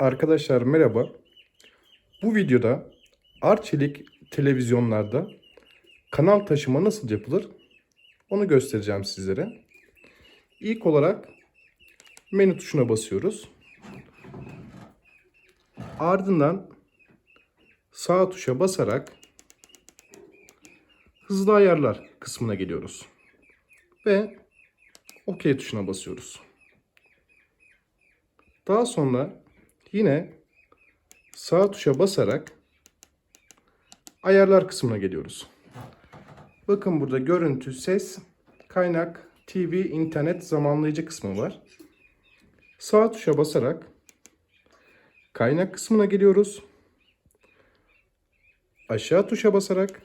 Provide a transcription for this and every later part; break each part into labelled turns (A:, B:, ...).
A: Arkadaşlar merhaba. Bu videoda Arçelik televizyonlarda kanal taşıma nasıl yapılır onu göstereceğim sizlere. İlk olarak menü tuşuna basıyoruz. Ardından sağ tuşa basarak hızlı ayarlar kısmına geliyoruz. Ve OK tuşuna basıyoruz. Daha sonra yine sağ tuşa basarak ayarlar kısmına geliyoruz. Bakın burada görüntü, ses, kaynak, TV, internet zamanlayıcı kısmı var. Sağ tuşa basarak kaynak kısmına geliyoruz. Aşağı tuşa basarak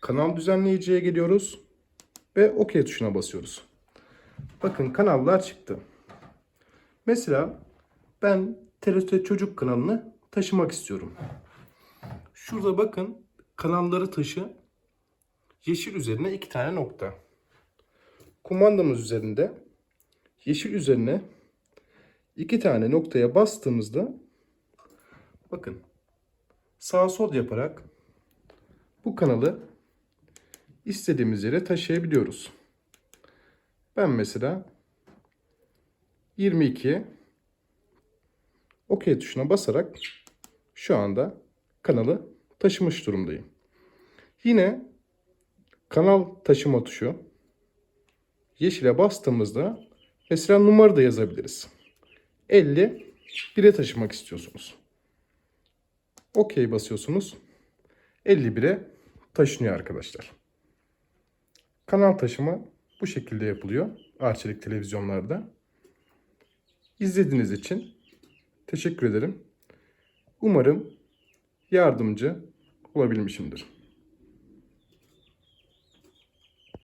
A: kanal düzenleyiciye geliyoruz ve OK tuşuna basıyoruz. Bakın kanallar çıktı. Mesela ben TRT Çocuk kanalını taşımak istiyorum. Şurada bakın kanalları taşı yeşil üzerine iki tane nokta. Kumandamız üzerinde yeşil üzerine iki tane noktaya bastığımızda bakın sağ sol yaparak bu kanalı istediğimiz yere taşıyabiliyoruz. Ben mesela 22 OK tuşuna basarak şu anda kanalı taşımış durumdayım. Yine kanal taşıma tuşu yeşile bastığımızda mesela numara da yazabiliriz. 50 1'e taşımak istiyorsunuz. OK basıyorsunuz. 51'e taşınıyor arkadaşlar. Kanal taşıma bu şekilde yapılıyor Arçelik televizyonlarda. İzlediğiniz için teşekkür ederim. Umarım yardımcı olabilmişimdir.